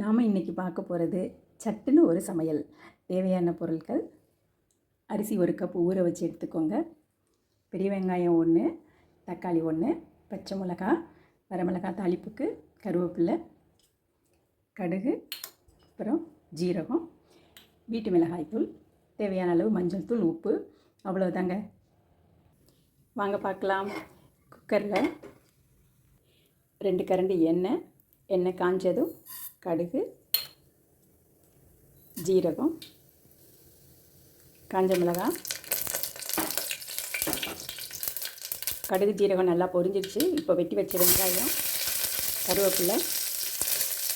நாம் இன்றைக்கி பார்க்க போகிறது சட்டுன்னு ஒரு சமையல். தேவையான பொருட்கள் அரிசி ஒரு கப் ஊற வச்சு எடுத்துக்கோங்க. பெரிய வெங்காயம் ஒன்று தக்காளி ஒன்று பச்சை மிளகா வரமிளகா தாளிப்புக்கு கருவேப்பில்லை கடுகு அப்புறம் ஜீரகம் வீட்டு மிளகாய்த்தூள் தேவையான அளவு மஞ்சள் தூள் உப்பு அவ்வளோதாங்க வாங்க பார்க்கலாம். குக்கரில் ரெண்டு கரண்டி எண்ணெய் எண்ணெய் காஞ்சதும் கடுகு ஜீரகம் காஞ்ச மிளகாய். கடுகு ஜீரகம் நல்லா பொரிஞ்சிருச்சு இப்போ வெட்டி வச்ச வெங்காயம் கருவேப்பிலை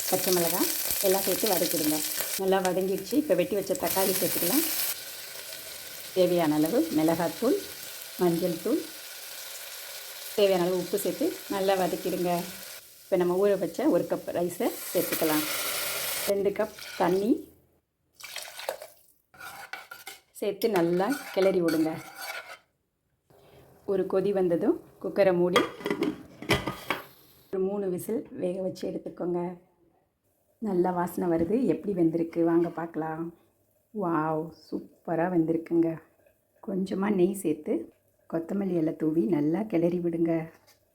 பச்சை மிளகாய் எல்லாம் சேர்த்து வதக்கிடுங்க. நல்லா வதங்கிடுச்சு. இப்போ வெட்டி வச்ச தக்காளி சேர்த்துக்கலாம். தேவையான அளவு மிளகாத்தூள் மஞ்சள் தூள். தேவையான அளவு உப்பு சேர்த்து நல்லா வதக்கிடுங்க. இப்போ நம்ம ஊற வச்ச ஒரு கப் ரைஸை சேர்த்துக்கலாம். ரெண்டு கப் தண்ணி. சேர்த்து நல்லா கிளறி விடுங்க. ஒரு கொதி வந்ததும் குக்கரை மூடி ஒரு மூணு விசில் வேக வச்சு எடுத்துக்கோங்க. நல்லா வாசனை வருது. எப்படி வெந்திருக்கு? வாங்க பார்க்கலாம். வாவ் சூப்பராக வெந்திருக்குங்க. கொஞ்சமாக நெய் சேர்த்து கொத்தமல்லி எல்லாம் தூவி நல்லா கிளறி விடுங்க.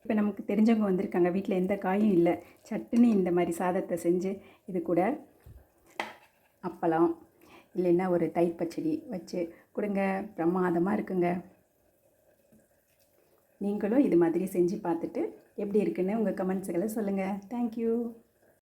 இப்போ நமக்கு தெரிஞ்சவங்க வந்திருக்காங்க. வீட்டில் எந்த காயும் இல்லை. சட்டுன்னு இந்த மாதிரி சாதத்தை செஞ்சு இது கூட அப்பளம் இல்லைன்னா ஒரு தயிர் பச்சடி வச்சு கொடுங்க. பிரமாதமாக இருக்குங்க. நீங்களும் இது மாதிரி செஞ்சு பார்த்துட்டு எப்படி இருக்குன்னு உங்கள் கமெண்ட்ஸுகளை சொல்லுங்கள் தேங்க்யூ